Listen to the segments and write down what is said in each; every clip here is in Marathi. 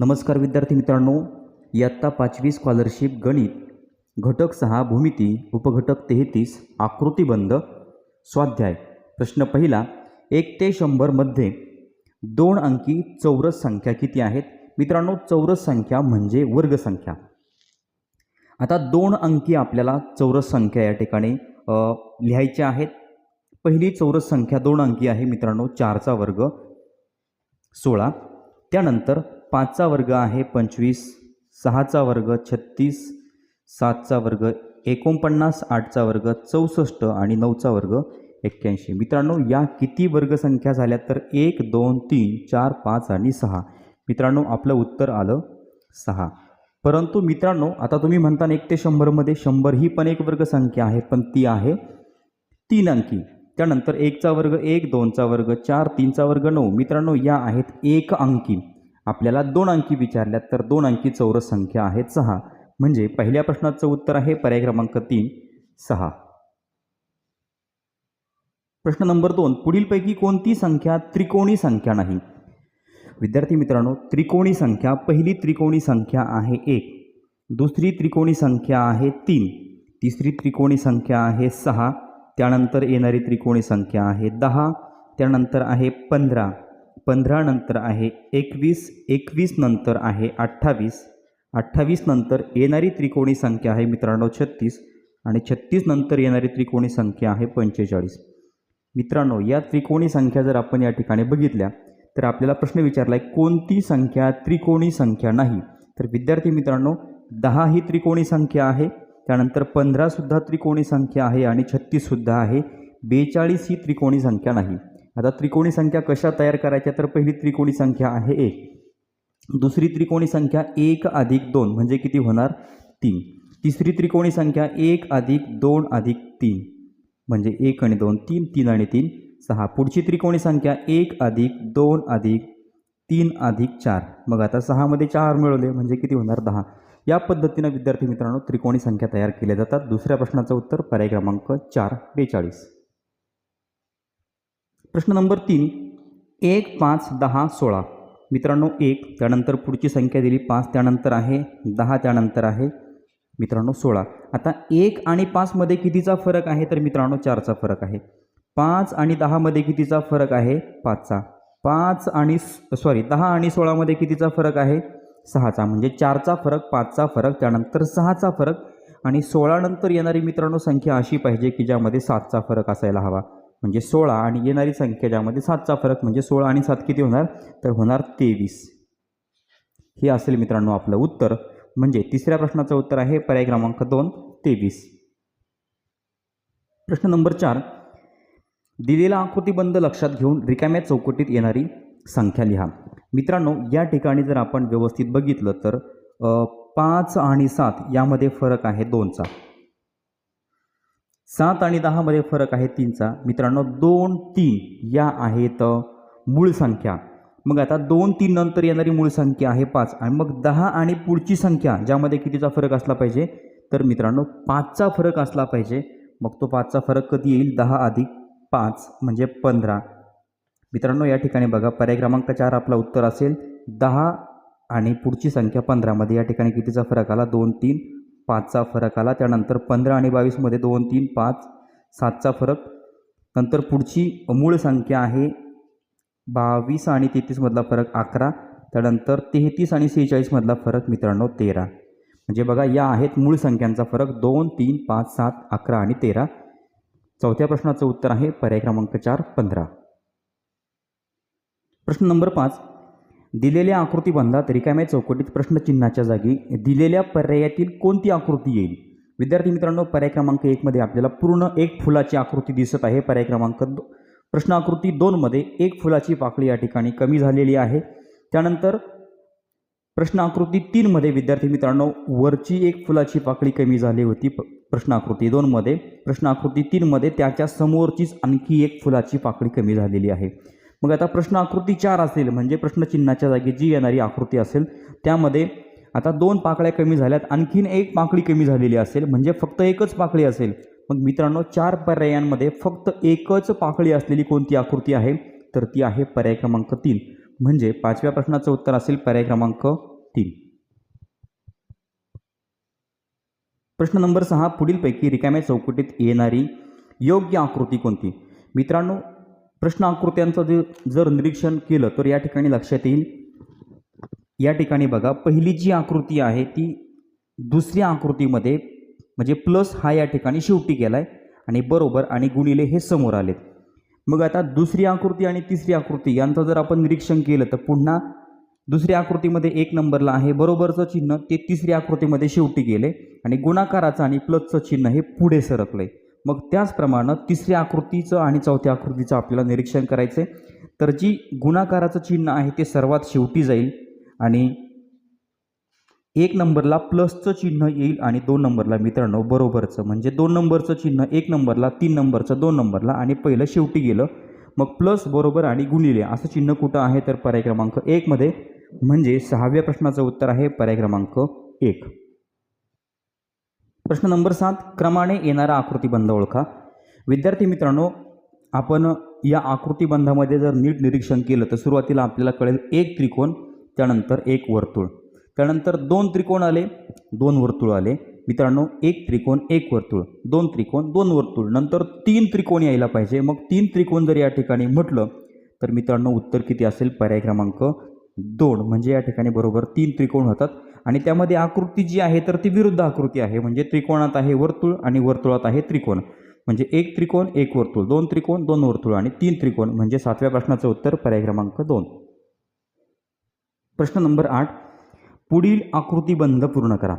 नमस्कार विद्यार्थी मित्रांनो इयत्ता पाचवी स्कॉलरशिप गणित घटक सहा भूमिती उपघटक तेहतीस आकृतीबंध स्वाध्याय. प्रश्न पहिला एक ते शंभरमध्ये दोन अंकी चौरस संख्या किती आहेत? मित्रांनो चौरस संख्या म्हणजे वर्गसंख्या आता दोन अंकी आपल्याला चौरस संख्या या ठिकाणी लिहायच्या आहेत. पहिली चौरस संख्या दोन अंकी आहे मित्रांनो चारचा वर्ग सोळा. त्यानंतर पाचचा वर्ग आहे पंचवीस सहाचा वर्ग छत्तीस सातचा वर्ग एकोणपन्नास आठचा वर्ग चौसष्ट आणि नऊचा वर्ग एक्क्याऐंशी. मित्रांनो या किती वर्गसंख्या झाल्या तर एक दोन तीन चार पाच आणि सहा? मित्रांनो आपलं उत्तर आलं सहा. परंतु मित्रांनो आता तुम्ही म्हणता ना एक ते शंभरमध्ये शंभर ही पण एक वर्गसंख्या आहे पण ती आहे तीन अंकी. त्यानंतर एकचा वर्ग एक दोनचा वर्ग चार तीनचा वर्ग नऊ. मित्रांनो या आहेत एक अंकी. आपल्याला दोन अंकी विचारल्यात तर दोन अंकी चौरस संख्या आहे सहा. म्हणजे पहिल्या प्रश्नाचं उत्तर आहे पर्याय क्रमांक तीन सहा. प्रश्न नंबर दोन पुढीलपैकी कोणती संख्या त्रिकोणी संख्या नाही? विद्यार्थी मित्रांनो त्रिकोणी संख्या पहिली त्रिकोणी संख्या आहे एक. दुसरी त्रिकोणी संख्या आहे तीन. तिसरी त्रिकोणी संख्या आहे सहा. त्यानंतर येणारी त्रिकोणी संख्या आहे दहा. त्यानंतर आहे पंधरा. पंधरा नंतर आहे एकवीस एकवीस नंतर आहे अठ्ठावीस. अठ्ठावीस नंतर येणारी त्रिकोणी संख्या आहे मित्रांनो छत्तीस आणि छत्तीस नंतर येणारी त्रिकोणी संख्या आहे पंचेचाळीस. मित्रांनो या त्रिकोणी संख्या जर आपण या ठिकाणी बघितल्या तर आपल्याला प्रश्न विचारला आहे कोणती संख्या त्रिकोणी संख्या नाही? तर विद्यार्थी मित्रांनो दहा ही त्रिकोणी संख्या आहे त्यानंतर पंधरासुद्धा त्रिकोणी संख्या आहे आणि छत्तीससुद्धा आहे. बेचाळीस ही त्रिकोणी संख्या नाही. आता त्रिकोणी संख्या कशा तयार करायच्या? तर पहिली त्रिकोणी संख्या आहे एक. दुसरी त्रिकोणी संख्या एक अधिक दोन म्हणजे किती होणार? तीन. तिसरी त्रिकोणी संख्या एक अधिक दोन अधिक तीन म्हणजे एक आणि दोन तीन तीन आणि तीन सहा. पुढची त्रिकोणी संख्या एक अधिक दोन अधिक तीन अधिक चार. मग आता सहामध्ये चार मिळवले म्हणजे किती होणार? दहा. या पद्धतीनं विद्यार्थी मित्रांनो त्रिकोणी संख्या तयार केल्या जातात. दुसऱ्या प्रश्नाचं उत्तर पर्याय क्रमांक चार बेचाळीस. प्रश्न नंबर तीन एक पाच दहा सोळा. मित्रांनो एक त्यानंतर पुढची संख्या दिली पाच त्यानंतर आहे दहा त्यानंतर आहे मित्रांनो सोळा. आता एक आणि पाचमध्ये कितीचा फरक आहे? तर मित्रांनो चारचा फरक आहे. पाच आणि दहामध्ये कितीचा फरक आहे? पाचचा. पाच आणि सॉरी दहा आणि सोळामध्ये कितीचा फरक आहे? सहाचा. म्हणजे चारचा फरक पाचचा फरक त्यानंतर सहाचा फरक आणि सोळानंतर येणारी मित्रांनो संख्या अशी पाहिजे की ज्यामध्ये सातचा फरक असायला हवा. म्हणजे सोळा आणि येणारी संख्या ज्यामध्ये सातचा फरक म्हणजे सोळा आणि सात किती होणार? तर होणार तेवीस. हे असेल मित्रांनो आपलं उत्तर. म्हणजे तिसऱ्या प्रश्नाचं उत्तर आहे पर्याय क्रमांक दोन तेवीस. प्रश्न नंबर चार. दिलेला आकृतीबंद लक्षात घेऊन रिकाम्या चौकटीत येणारी संख्या लिहा. मित्रांनो या ठिकाणी जर आपण व्यवस्थित बघितलं तर पाच आणि सात यामध्ये फरक आहे दोनचा. सात आणि दहामध्ये फरक आहे तीनचा. मित्रांनो दोन तीन या आहेत मूळ संख्या. मग आता दोन तीन नंतर येणारी मूळ संख्या आहे पाच. आणि मग दहा आणि पुढची संख्या ज्यामध्ये कितीचा फरक असला पाहिजे? तर मित्रांनो पाचचा फरक असला पाहिजे. मग तो पाचचा फरक कधी येईल? दहा अधिक पाच म्हणजे पंधरा. मित्रांनो या ठिकाणी बघा पर्याय क्रमांक चार आपला उत्तर असेल. दहा आणि पुढची संख्या पंधरामध्ये. या ठिकाणी कितीचा फरक आला? दोन तीन. पाचचा फरक आला. त्यानंतर पंधरा आणि बावीसमध्ये दोन तीन पाच सातचा फरक. नंतर पुढची मूळ संख्या आहे बावीस आणि तेहतीसमधला फरक अकरा. त्यानंतर तेहतीस आणि सेहेचाळीसमधला फरक मित्रांनो तेरा. म्हणजे बघा या आहेत मूळ संख्यांचा फरक. दोन तीन पाच सात अकरा आणि तेरा. चौथ्या प्रश्नाचं उत्तर आहे पर्याय क्रमांक चार पंधरा. प्रश्न नंबर पाच. दिलेल्या आकृतीबंधात रिकाम्या चौकटीत प्रश्नचिन्हाच्या जागी दिलेल्या पर्यायातील कोणती आकृती येईल? विद्यार्थी मित्रांनो पर्याय क्रमांक एकमध्ये आपल्याला पूर्ण एक फुलाची आकृती दिसत आहे. पर्याय क्रमांक दो प्रश्न आकृती दोनमध्ये एक फुलाची पाकळी या ठिकाणी कमी झालेली आहे. त्यानंतर प्रश्न आकृती तीनमध्ये विद्यार्थी मित्रांनो वरची एक फुलाची पाकळी कमी झाली होती. प प्रश्न आकृती दोनमध्ये प्रश्न आकृती तीनमध्ये त्याच्या समोरचीच आणखी एक फुलाची पाकळी कमी झालेली आहे. मग आता प्रश्न आकृती चार असेल म्हणजे प्रश्नचिन्हाच्या जागी जी येणारी आकृती असेल त्यामध्ये आता दोन पाकळ्या कमी झाल्यात आणखीन एक पाकळी कमी झालेली असेल म्हणजे फक्त एकच पाकळी असेल. मग मित्रांनो चार पर्यायांमध्ये फक्त एकच पाकळी असलेली कोणती आकृती आहे? तर ती आहे पर्याय क्रमांक तीन. म्हणजे पाचव्या प्रश्नाचं उत्तर असेल पर्याय क्रमांक तीन. प्रश्न नंबर सहा पुढीलपैकी रिकाम्या चौकटीत येणारी योग्य आकृती कोणती? मित्रांनो प्रश्न आकृत्यांचं जे जर निरीक्षण केलं तर या ठिकाणी लक्षात येईल. या ठिकाणी बघा पहिली जी आकृती आहे ती दुसऱ्या आकृतीमध्ये म्हणजे प्लस हा या ठिकाणी शेवटी केला आहे आणि बरोबर आणि गुणिले हे समोर आलेत. मग आता दुसरी आकृती आणि तिसरी आकृती यांचं जर आपण निरीक्षण केलं तर पुन्हा दुसऱ्या आकृतीमध्ये एक नंबरला आहे बरोबरचं चिन्ह ते तिसऱ्या आकृतीमध्ये शेवटी गेले आणि गुणाकाराचं आणि प्लसचं चिन्ह हे पुढे सरकलं आहे मग त्याचप्रमाणे तिसऱ्या आकृतीचं आणि चौथ्या आकृतीचं आपल्याला निरीक्षण करायचं आहे तर जी गुणाकाराचं चिन्ह आहे ते सर्वात शेवटी जाईल आणि एक नंबरला प्लसचं चिन्ह येईल आणि दोन नंबरला मित्रांनो बरोबरचं. म्हणजे दोन नंबरचं चिन्ह एक नंबरला तीन नंबरचं दोन नंबरला आणि पहिलं शेवटी गेलं. मग प्लस बरोबर आणि गुणिले असं चिन्ह कुठं आहे? तर पर्याय क्रमांक एकमध्ये म्हणजे सहाव्या प्रश्नाचं उत्तर आहे पर्याय क्रमांक एक. प्रश्न नंबर सात क्रमाने येणारा आकृतीबंध ओळखा. विद्यार्थी मित्रांनो आपण या आकृतीबंधामध्ये जर नीट निरीक्षण केलं तर सुरुवातीला आपल्याला कळेल एक त्रिकोण त्यानंतर एक वर्तुळ. त्यानंतर दोन त्रिकोण आले दोन वर्तुळ आले. मित्रांनो एक त्रिकोण एक वर्तुळ. दोन त्रिकोण दोन वर्तुळ. नंतर तीन त्रिकोण यायला पाहिजे. मग तीन त्रिकोण जर या ठिकाणी म्हटलं तर मित्रांनो उत्तर किती असेल? पर्याय क्रमांक दोन. म्हणजे या ठिकाणी बरोबर तीन त्रिकोण होतात. आणि त्यामध्ये आकृती जी आहे तर ती विरुद्ध आकृती आहे. म्हणजे त्रिकोणात आहे वर्तुळ आणि वर्तुळात आहे त्रिकोण. म्हणजे एक त्रिकोण एक वर्तुळ. दोन त्रिकोण दोन वर्तुळ आणि तीन त्रिकोण. म्हणजे सातव्या प्रश्नाचं उत्तर पर्याय क्रमांक दोन. प्रश्न नंबर आठ. पुढील आकृतीबंध पूर्ण करा.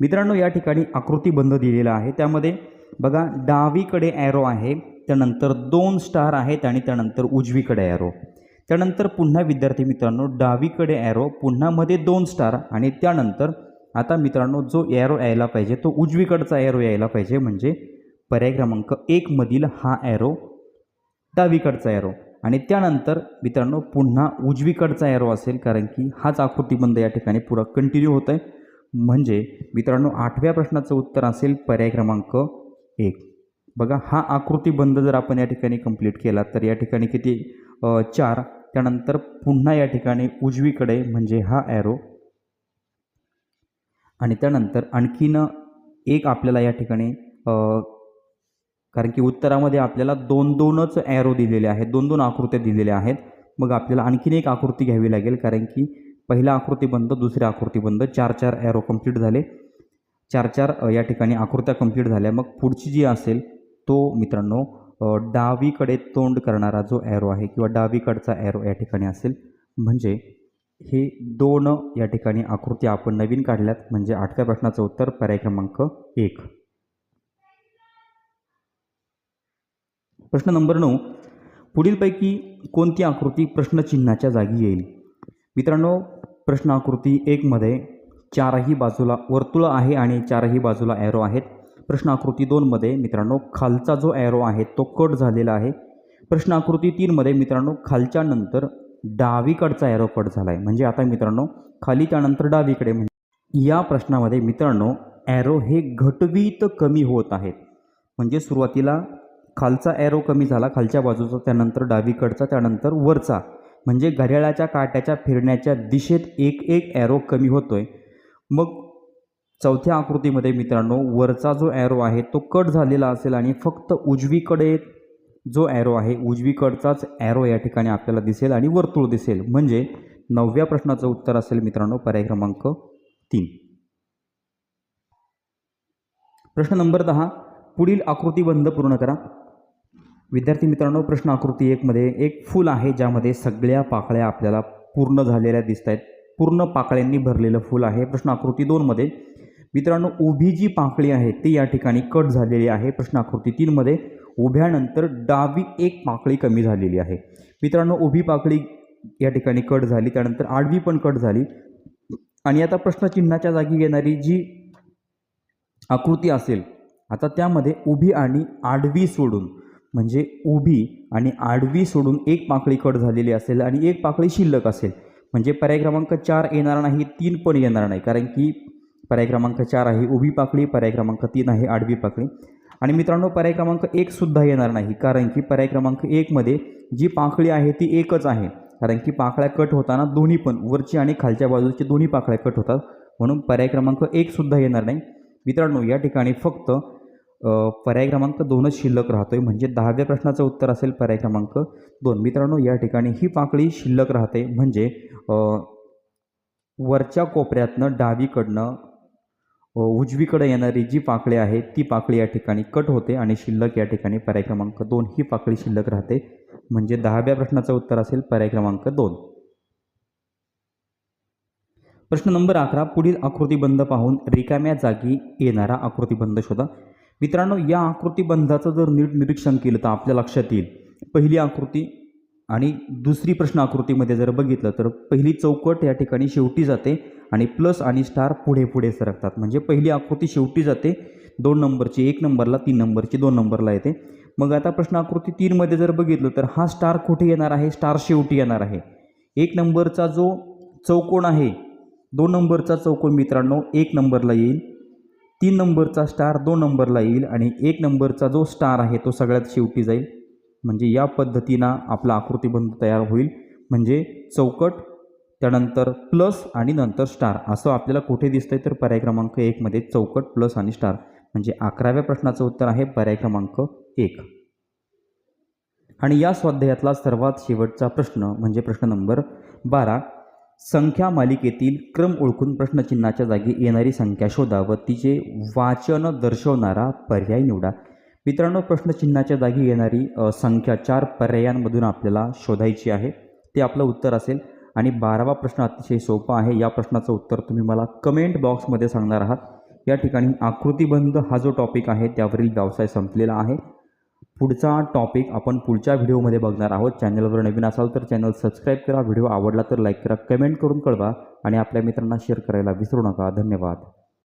मित्रांनो या ठिकाणी आकृतीबंध दिलेला आहे. त्यामध्ये बघा डावीकडे ॲरो आहे त्यानंतर दोन स्टार आहेत आणि त्यानंतर उजवीकडे ॲरो त्यानंतर पुन्हा विद्यार्थी मित्रांनो डावीकडे ॲरो पुन्हा मध्ये दोन स्टार आणि त्यानंतर आता मित्रांनो जो ॲरो यायला पाहिजे तो उजवीकडचा ॲरो यायला पाहिजे. म्हणजे पर्याय क्रमांक एकमधील हा ॲरो डावीकडचा ॲरो आणि त्यानंतर मित्रांनो पुन्हा उजवीकडचा ॲरो असेल कारण की हाच आकृतीबंध या ठिकाणी पुरा कंटिन्यू होत आहे म्हणजे मित्रांनो आठव्या प्रश्नाचं उत्तर असेल पर्याय क्रमांक एक. बघा हा आकृतीबंध जर आपण या ठिकाणी कंप्लीट केला तर या ठिकाणी किती? चार. त्यानंतर पुन्हा या ठिकाणी उजवीकडे म्हणजे हा ॲरो आणि त्यानंतर आणखीन एक आपल्याला या ठिकाणी कारण की उत्तरामध्ये आपल्याला दोन दोनच ॲरो दिलेले आहेत दोन दोन आकृत्या दिलेल्या आहेत. मग आपल्याला आणखीन एक आकृती घ्यावी लागेल कारण की पहिला आकृती बंद दुसऱ्या आकृतीबंध चार चार ॲरो कंप्लीट झाले. चार चार या ठिकाणी आकृत्या कंप्लीट झाल्या. मग पुढची जी असेल तो मित्रांनो डावीकडे तोंड करणारा जो ॲरो आहे किंवा डावीकडचा ॲरो या ठिकाणी असेल म्हणजे हे दोन या ठिकाणी आकृती आपण नवीन काढल्यात म्हणजे आठव्या प्रश्नाचं उत्तर पर्याय क्रमांक एक. प्रश्न नंबर नऊ. पुढीलपैकी कोणती आकृती प्रश्नचिन्हाच्या जागी येईल? मित्रांनो प्रश्न आकृती एकमध्ये चारही बाजूला वर्तुळ आहे आणि चारही बाजूला ॲरो आहेत. प्रश्न आकृती दोनमध्ये मित्रांनो खालचा जो ॲरो आहे तो कट झालेला आहे. प्रश्न आकृती तीनमध्ये मित्रांनो खालच्या नंतर डावीकडचा ॲरो कट झाला आहे म्हणजे आता मित्रांनो खाली त्यानंतर डावीकडे म्हणजे या प्रश्नामध्ये मित्रांनो ॲरो हे घटवीत कमी होत आहेत. म्हणजे सुरुवातीला खालचा ॲरो कमी झाला खालच्या बाजूचा त्यानंतर डावीकडचा त्यानंतर वरचा. म्हणजे घड्याळाच्या काट्याच्या फिरण्याच्या दिशेत एक एक ॲरो कमी होतो आहे मग चौथ्या आकृतीमध्ये मित्रांनो वरचा जो ॲरो आहे तो कट झालेला असेल आणि फक्त उजवीकडे जो ॲरो आहे उजवीकडचाच ॲरो या ठिकाणी आपल्याला दिसेल आणि वर्तुळ दिसेल. म्हणजे नवव्या प्रश्नाचं उत्तर असेल मित्रांनो पर्याय क्रमांक तीन. प्रश्न नंबर दहा पुढील आकृतीबंध पूर्ण करा. विद्यार्थी मित्रांनो प्रश्न आकृती एकमध्ये एक फूल आहे ज्यामध्ये सगळ्या पाकळ्या आपल्याला पूर्ण झालेल्या दिसत आहेत पूर्ण पाकळ्यांनी भरलेलं फूल आहे. प्रश्न आकृती दोनमध्ये मित्रांनो उभी जी पाकळी आहे ती या ठिकाणी कट झालेली आहे. प्रश्न आकृती तीनमध्ये उभ्यानंतर डावी एक पाकळी कमी झालेली आहे. मित्रांनो उभी पाकळी या ठिकाणी कट झाली त्यानंतर आडवी पण कट झाली. आणि आता प्रश्नचिन्हाच्या जागी येणारी जी आकृती असेल आता त्यामध्ये उभी आणि आडवी सोडून म्हणजे उभी आणि आडवी सोडून एक पाकळी कट झालेली असेल आणि एक पाकळी शिल्लक असेल. म्हणजे पर्याय क्रमांक चार येणार नाही तीन पण येणार नाही कारण की पर्याय क्रमांक चार आहे उभी पाकळी पर्याय क्रमांक तीन आहे आडवी पाकळी. आणि मित्रांनो पर्याय क्रमांक एकसुद्धा येणार नाही कारण की पर्याय क्रमांक एकमध्ये जी पाकळी आहे ती एकच आहे. कारण की पाकळ्या कट होताना दोन्ही पण वरची आणि खालच्या बाजूचे दोन्ही पाकळ्या कट होतात. म्हणून पर्याय क्रमांक एकसुद्धा येणार नाही. मित्रांनो या ठिकाणी फक्त पर्याय क्रमांक दोनच शिल्लक राहतो आहे म्हणजे दहाव्या प्रश्नाचं उत्तर असेल पर्याय क्रमांक दोन. मित्रांनो या ठिकाणी ही पाकळी शिल्लक राहते. म्हणजे वरच्या कोपऱ्यातनं डावीकडनं उजवीकडे येणारी जी पाकळी आहे ती पाकळी या ठिकाणी कट होते आणि शिल्लक या ठिकाणी पर्याय क्रमांक दोन ही पाकळी शिल्लक राहते. म्हणजे दहाव्या प्रश्नाचं उत्तर असेल पर्याय क्रमांक दोन. प्रश्न नंबर अकरा पुढील आकृतीबंध पाहून रिकाम्या जागी येणारा आकृतीबंध शोधा. मित्रांनो या आकृतीबंधाचं जर नीट निरीक्षण केलं तर आपल्या लक्षात येईल. पहिली आकृती आणि दुसरी प्रश्न आकृतीमध्ये जर बघितलं तर पहिली चौकट या ठिकाणी शेवटी जाते आणि प्लस आणि स्टार पुढे पुढे सरकतात. म्हणजे पहिली आकृती शेवटी जाते दोन नंबरची एक नंबरला तीन नंबरची दोन नंबरला येते. मग आता प्रश्न आकृती तीनमध्ये जर बघितलं तर हा स्टार कुठे येणार आहे? स्टार शेवटी येणार आहे. एक नंबरचा जो चौकोन आहे दोन नंबरचा चौकोन मित्रांनो एक नंबरला येईल. तीन नंबरचा स्टार दोन नंबरला येईल आणि एक नंबरचा जो स्टार आहे तो सगळ्यात शेवटी जाईल. म्हणजे या पद्धतीनं आपला आकृतीबंध तयार होईल. म्हणजे चौकट त्यानंतर प्लस आणि नंतर स्टार. असं आपल्याला कुठे दिसतंय तर पर्याय क्रमांक एकमध्ये चौकट प्लस आणि स्टार. म्हणजे अकराव्या प्रश्नाचं उत्तर आहे पर्याय क्रमांक एक. आणि या स्वाध्यायातला सर्वात शेवटचा प्रश्न म्हणजे प्रश्न नंबर बारा. संख्या मालिकेतील क्रम ओळखून प्रश्नचिन्हाच्या जागी येणारी संख्या शोधा व तिचे वाचन दर्शवणारा पर्याय निवडा. मित्रांनो प्रश्नचिन्हाच्या जागी येणारी संख्या चार पर्यायांमधून आपल्याला शोधायची आहे. ते आपलं उत्तर असेल. आणि बारावा प्रश्न अतिशय सोपा आहे. या प्रश्नाचं उत्तर तुम्ही मला कमेंट बॉक्समध्ये सांगणार आहात. या ठिकाणी आकृतीबंध हा जो टॉपिक आहे त्यावरील व्यवसाय संपलेला आहे. पुढचा टॉपिक आपण पुढच्या व्हिडिओमध्ये बघणार आहोत. चॅनलवर नवीन असाल तर चॅनल सबस्क्राईब करा. व्हिडिओ आवडला तर लाईक करा. कमेंट करून कळवा. आणि आपल्या मित्रांना शेअर करायला विसरू नका. धन्यवाद.